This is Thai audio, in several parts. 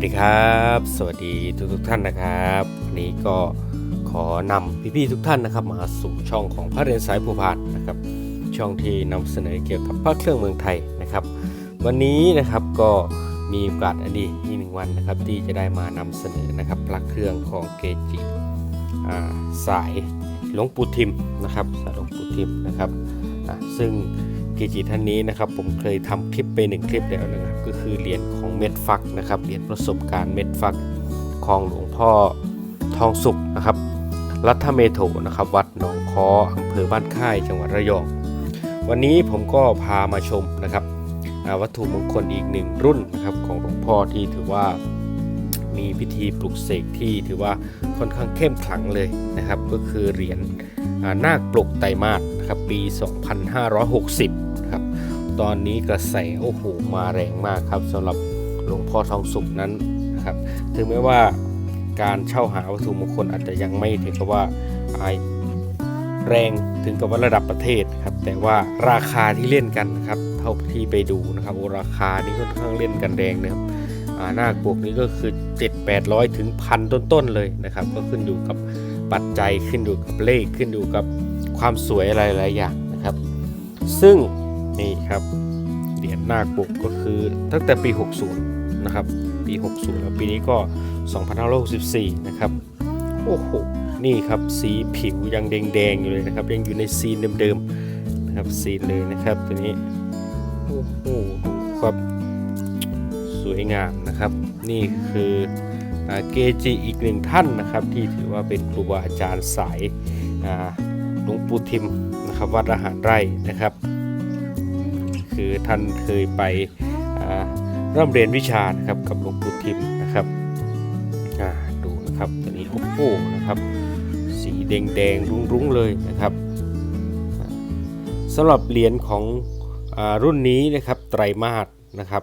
วัสดีครับ สวัสดีทุกทุกท่านนะครับ วันนี้ก็ขอนำพี่ๆทุกท่านนะครับ มาสู่ช่องของพระเรียนสายภูพานนะครับ ช่องที่นำเสนอเกี่ยวกับพระเครื่องเมืองไทยนะครับ วันนี้นะครับก็มีโอกาสอันดีอีกหนึ่งวันนะครับ ที่จะได้มานำเสนอนะครับพระเครื่องของเกจิาสายหลวงปู่ทิมนะครับสายหลวงปู่ทิมนะครับซึ่งเกจิท่านนี้นะครับ ผมเคยทำคลิปไปหนึ่งคลิปแล้วนะครับ ก็คือเหรียญของเม็ดฟักนะครับเหรียญประสบการณ์เม็ดฟักของหลวงพ่อทองสุขนะครับ รัฐเมโถนะครับ วัดหนองคออำเภอบ้านค่ายจังหวัดระยอง วันนี้ผมก็พามาชมนะครับวัตถุมงคลอีกหนึ่งรุ่นนะครับของหลวงพ่อที่ถือว่ามีพิธีปลุกเสกที่ถือว่าค่อนข้างเข้มขลังเลยนะครับ ก็คือเหรียญนาคปลุกไตรมาสนะครับปี 2560 ตอนนี้กระแสโอ้โหมาแรงมากครับสำหรับหลวงพ่อทองสุขนั้นนะครับ ถึงแม้ว่าการเช่าหาวัตถุมงคลอาจจะยังไม่ถึงกับว่าอ่าแรงถึงกับว่าระดับประเทศครับแต่ว่าราคาที่เล่นกันนะครับเท่าที่ไปดูนะครับอ้ราคานี่ค่อนข้างเล่นกันแรงนะครับอ่านาคปกนี้ก็คือ 7 800 ถึงพันต้นๆเลยนะครับ ก็ขึ้นอยู่กับปัจจัยขึ้นอยู่กับเลขขึ้นอยู่กับความสวยอะไรหลายอย่างนะครับ ซึ่ง นี่ครับเหรียญนาคปกก็คือตั้งแต่ปี 60 นะครับ ปี 60 แล้วปีนี้ก็ 2564 นะครับ โอ้โห นี่ครับสีผิวยังแดงๆอยู่เลยนะครับ ยังอยู่ในซีนเดิมๆนะครับซีนเลยนะครับตัวนี้ โอ้โหดูครับสวยงามนะครับ นี่คือเกจิอีกหนึ่งท่านนะครับ ที่ถือว่าเป็นครูบาอาจารย์สายหลวงปู่ทิมนะครับวัดอาหารไร่นะครับ คือท่านเคยไปเริ่มเรียนวิชานะครับกับหลวงปู่ทิมนะครับอ่าดูนะครับตัวนี้โอ้โหนะครับสีแดงแดงรุ้งๆเลยนะครับสำหรับเหรียญของอรุ่นนี้นะครับไตรมาสนะครับ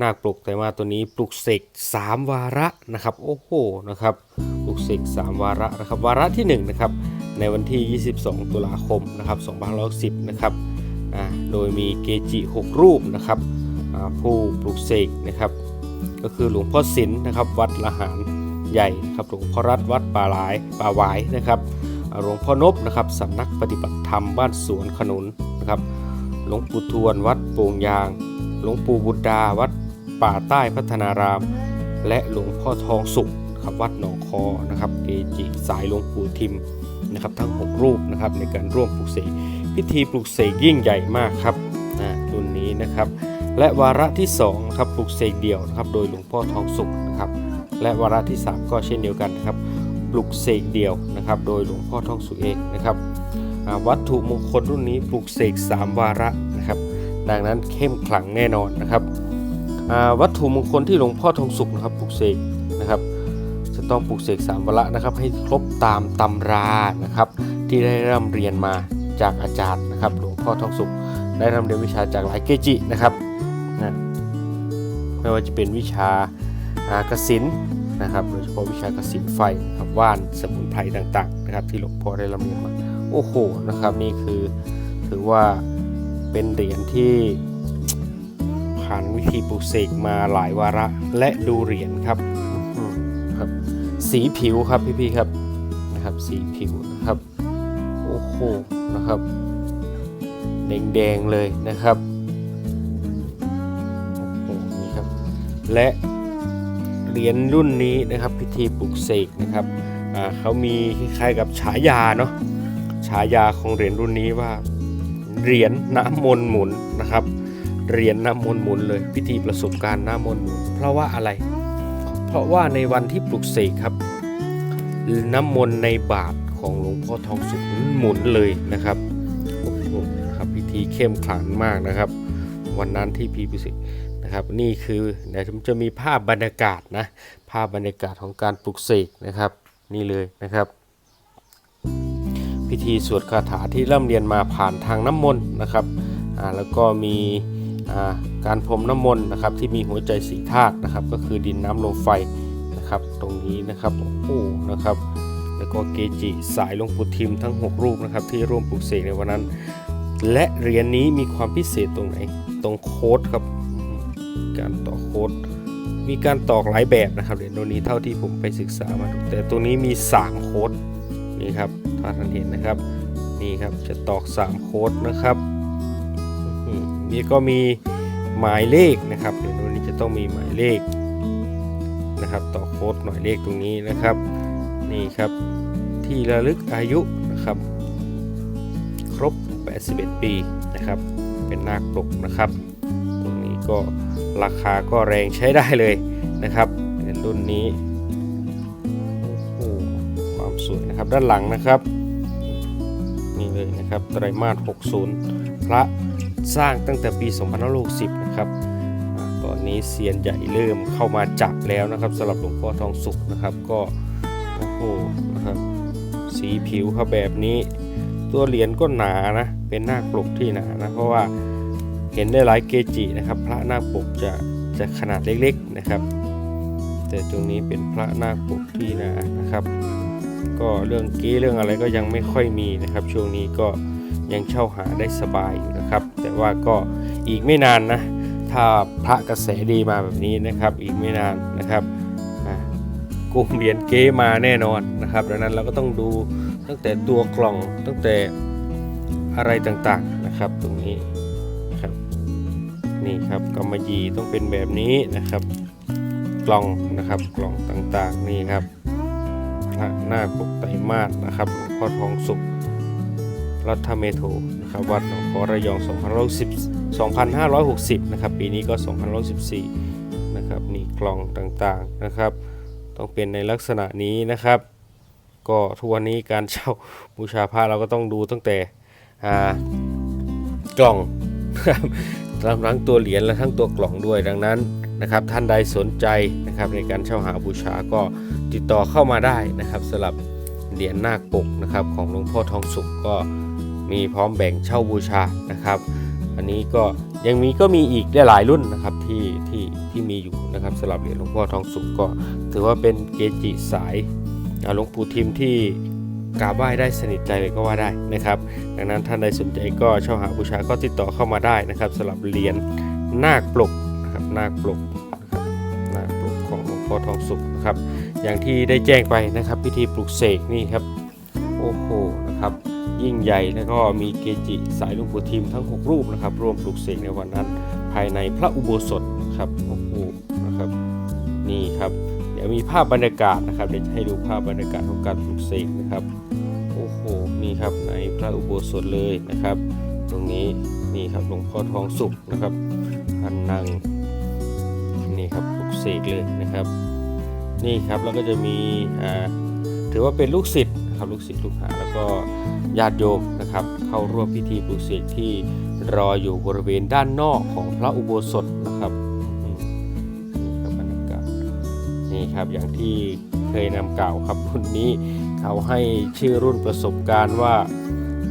นาคปลุกไตรมาสตัวนี้ปลุกเสก3วาระนะครับโอ้โหนะครับปลุกเสก3วาระนะครับวาระที่1นะครับในวันที่ 22 ตุลาคมนะครับ2510นะครับ โดยมีเกจิ6รูปนะครับผู้ปลุกเสกนะครับ ก็คือหลวงพ่อศิลนะครับ วัดละหารใหญ่นะครับหลวงพ่อรัตนวัดป่าหลายป่าหวายนะครับหลวงพ่อนบนะครับสำนักปฏิบัติธรรมบ้านสวนขนุนนะครับหลวงปู่ทวนวัดโป่งยาง หลวงปู่บุตรดาวัดป่าใต้พัฒนาราม และหลวงพ่อทองสุขครับวัดหนองคอนะครับเกจิสายหลวงปู่ทิมนะครับทั้ง 6 รูปนะครับในการร่วมปลุกเสก พิธีปลุกเสกยิ่งใหญ่มากครับนะรุ่นนี้นะครับ และวาระที่2นะครับปลุกเสกเดี่ยวนะครับโดยหลวงพ่อทองสุขนะครับและวาระที่ 3 ก็เช่นเดียวกันนะครับปลุกเสกเดี่ยวนะครับ โดยหลวงพ่อทองสุขเองนะครับวัตถุมงคลรุ่นนี้ปลุกเสก3 วาระนะครับ ดังนั้นเข้มขลังแน่นอนนะครับวัตถุมงคลที่หลวงพ่อทองสุขนะครับปลุกเสกนะครับจะต้องปลุกเสกสามวาระนะครับให้ครบตามตำรานะครับที่ได้ร่ำเรียนมา จากอาจารย์นะครับ หลวงพ่อทองสุขได้ร่ำเรียนวิชาจากหลายเกจินะครับนะไม่ว่าจะเป็นวิชาอากสินนะครับโดยเฉพาะวิชากสินไฟนครับว่านสมุนไพรต่างๆนะครับ ที่หลวงพ่อได้ร่ำเรียนมาโอ้โหนะครับนี่คือถือว่าเป็นเหรียญที่ผ่านวิธีปลูกเสกมาหลายวาระและดูเหรียญครับครับ สีผิวครับพี่ๆครับนะครับสีผิว หนะครับแดงๆเลยนะครับโอ้โหนี่ครับ และเหรียญรุ่นนี้นะครับพิธีปลุกเสกนะครับอ่าเขามีคล้ายๆกับฉายาเนาะฉายาของเหรียญรุ่นนี้ว่าเหรียญน้ำมนต์หมุนนะครับเหรียญน้ำมนต์หมุนเลยพิธีประสบการณ์น้ำมนต์หมุนเพราะว่าอะไร เพราะว่าในวันที่ปลุกเสกครับน้ำมนต์ในบาท ของหลวงพ่อทองสุขหมุนเลยนะครับโอ้โหนครับพิธีเข้มขลังมากนะครับ วันนั้นที่พีพิเศษนะครับนี่คือเดี๋ยวผมจะมีภาพบรรยากาศนะภาพบรรยากาศของการปลุกเสกนะครับ นี่เลยนะครับ พิธีสวดคาถาที่เริ่มเรียนมาผ่านทางน้ำมนต์นะครับอ่าแล้วก็มีอ่าการพรมน้ำมนต์นะครับที่มีหัวใจสีธาตุนะครับ ก็คือดินน้ำลมไฟนะครับ ตรงนี้นะครับโอ้นะครับ แล้วก็เกจิสายหลวงปู่ทิมทั้ง 6 รูปนะครับที่ร่วมปลุกเสกในวันนั้น และเหรียญนี้มีความพิเศษตรงไหน ตรงโค้ดครับ การต่อโค้ดมีการตอกหลายแบบนะครับเหรียญตัวนี้เท่าที่ผมไปศึกษามา แต่ตัวนี้มี 3 โค้ดนี่ครับถ้าท่านเห็นนะครับนี่ครับจะตอก 3 โค้ดนะครับนี่ก็มีหมายเลขนะครับเหรียญตัวนี้จะต้องมีหมายเลขนะครับต่อโค้ดหมายเลขตรงนี้นะครับ นี่ครับที่ระลึกอายุนะครับ ครบ 81 ปีนะครับ เป็นนาคปลกนะครับ ตรงนี้ก็ราคาก็แรงใช้ได้เลยนะครับเหรียญรุ่นนี้โอ้โหความสวยนะครับด้านหลังนะครับนี่เลยนะครับไตรมาส 60 พระสร้างตั้งแต่ปี 2560 นะครับตอนนี้เซียนใหญ่เริ่มเข้ามาจับแล้วนะครับสำหรับหลวงพ่อทองสุขนะครับก็ โอ้โหนะครับสีผิวเขาแบบนี้ ตัวเหรียญก็หนานะ เป็นนาคปลกที่หนานะเพราะว่าเห็นได้หลายเกจินะครับ พระนาคปลกจะจะขนาดเล็กๆนะครับ แต่ตรงนี้เป็นพระนาคปลกที่หนานะครับ ก็เรื่องกี้เรื่องอะไรก็ยังไม่ค่อยมีนะครับ ช่วงนี้ก็ยังเช่าหาได้สบายอยู่นะครับ แต่ว่าก็อีกไม่นานนะถ้าพระกระแสดีมาแบบนี้นะครับ อีกไม่นานนะครับ กลุ่มเหรียญเก้มาแน่นอนนะครับ ดังนั้นเราก็ต้องดูตั้งแต่ตัวกล่องตั้งแต่อะไรต่างๆนะครับ ตรงนี้ครับนี่ครับกำมะหยี่ต้องเป็นแบบนี้นะครับ กล่องนะครับกล่องต่างๆนี่ครับพระนาปกไตรมาสนะครับหลวงพ่อทองสุขรัฐเมโทนะครับวัดหนองขอระยอง2510 2560 นะครับ ปีนี้ก็ 2514 นะครับนี่กล่องต่างๆนะครับ ต้องเป็นในลักษณะนี้นะครับ ก็ทุกวันนี้การเช่าบูชาพระเราก็ต้องดูตั้งแต่กล่องทั้งตัวเหรียญและทั้งตัวกล่องด้วยดังนั้นนะครับท่านใดสนใจนะครับในการเช่าหาบูชาก็ติดต่อเข้ามาได้นะครับสำหรับเหรียญนาคปกนะครับของหลวงพ่อทองสุขก็มีพร้อมแบ่งเช่าบูชานะครับ อันนี้ก็ยังมีก็มีอีกได้หลายรุ่นนะครับที่ที่ที่มีอยู่นะครับสำหรับเหรียญหลวงพ่อทองสุขก็ ถือว่าเป็นเกจิสายอาหลวงปู่ทิมที่กราบไหว้ได้สนิทใจเลยก็ว่าได้นะครับ ดังนั้นท่านใดสนใจก็เช่าหาบูชาก็ติดต่อเข้ามาได้นะครับสำหรับเหรียญนาคปลกนะครับนาคปลกนะครับนาคปลกของหลวงพ่อทองสุขนะครับ อย่างที่ได้แจ้งไปนะครับ พิธีปลุกเสกนี่ครับโอ้โหนะครับยิ่งใหญ่แล้วก็มีเกจิสายหลุงปู่ทิมทั้ง 6 รูปนะครับร่วมปลุกเสกในวันนั้น ภายในพระอุโบสถครับโอ้โหนะครับนี่ครับ ดี๋ยวมีภาพบรรยากาศนะครับ เดี๋ยวจะให้ดูภาพบรรยากาศของการปลุกเสกนะครับ โอ้โห นี่ครับในพระอุโบสถเลยนะครับ ตรงนี้นี่ครับหลวงพ่อทองสุขนะครับท่านนั่งนี่ครับปลุกเสกเลยนะครับ นี่ครับแล้วก็จะมีอ่าถือว่าเป็นลูกศิษย์นะครับลูกศิษย์ลูกหาแล้วก็ญาติโยมนะครับ เข้าร่วมพิธีปลุกเสกที่รออยู่บริเวณด้านนอกของพระอุโบสถนะครับ นี่ครับอย่างที่เคยนำกล่าวครับรุ่นนี้เขาให้ชื่อรุ่นประสบการณ์ว่า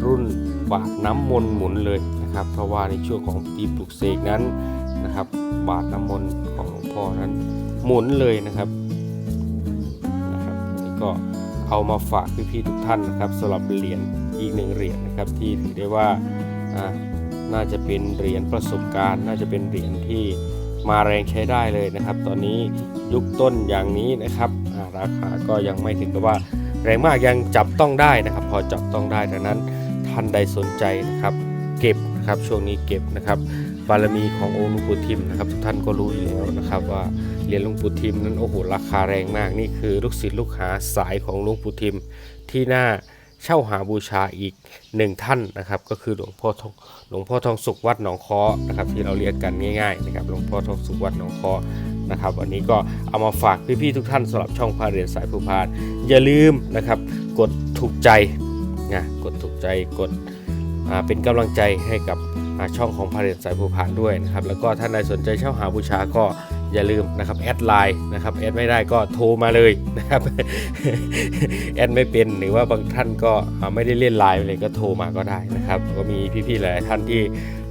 รุ่นบาทน้ำมนต์หมุนเลยนะครับ เพราะว่าในช่วงของพิธีปลุกเสกนั้นนะครับ บาทน้ำมนต์ของหลวงพ่อนั้นหมุนเลยนะครับนะครับนี่ก็เอามาฝากพี่ๆทุกท่านนะครับสำหรับเหรียญอีกหนึ่งเหรียญนะครับที่ถือได้ว่าอ่าน่าจะเป็นเหรียญประสบการณ์ น่าจะเป็นเหรียญที่ มาแรงใช้ได้เลยนะครับ ตอนนี้ยุคต้นอย่างนี้นะครับราคาก็ยังไม่ถึงกับว่า แรงมากยังจับต้องได้นะครับ พอจับต้องได้ดังนั้นท่านใดสนใจนะครับ เก็บนะครับช่วงนี้เก็บนะครับบารมีขององค์หลวงปู่ทิมนะครับทุกท่านก็รู้อยู่แล้วนะครับว่าเหรียญหลวงปู่ทิมนั้นโอ้โหราคาแรงมากนี่คือลูกศิษย์ลูกหาสายของหลวงปู่ทิมที่หน่า เช่าหาบูชาอีกหนึ่งท่านนะครับ ก็คือหลวงพ่อทองหลวงพ่อทองสุขวัดหนองคอนะครับ ที่เราเรียกกันง่ายๆนะครับหลวงพ่อทองสุขวัดหนองคอนะครับ วันนี้ก็เอามาฝากพี่ๆทุกท่านสำหรับช่องพาเรียนสายผู้พานอย่าลืมนะครับ กดถูกใจนะกดถูกใจกดเป็นกำลังใจให้กับช่องของพาเรตสายภูพานด้วยนะครับ แล้วก็ท่านใดสนใจเช่าหาบูชาก็ อย่าลืมนะครับแอดไลน์นะครับแอดไม่ได้ก็โทรมาเลยนะครับแอดไม่เป็นหรือว่าบางท่านก็ไม่ได้เล่นไลน์เลยก็โทรมาก็ได้นะครับ ก็มีพี่ๆหลายท่านที่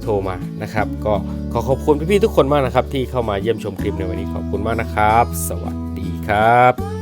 โทรมานะครับ ก็ขอขอบคุณพี่ๆทุกคนมากนะครับ ที่เข้ามาเยี่ยมชมคลิปในวันนี้ขอบคุณมากนะครับ สวัสดีครับ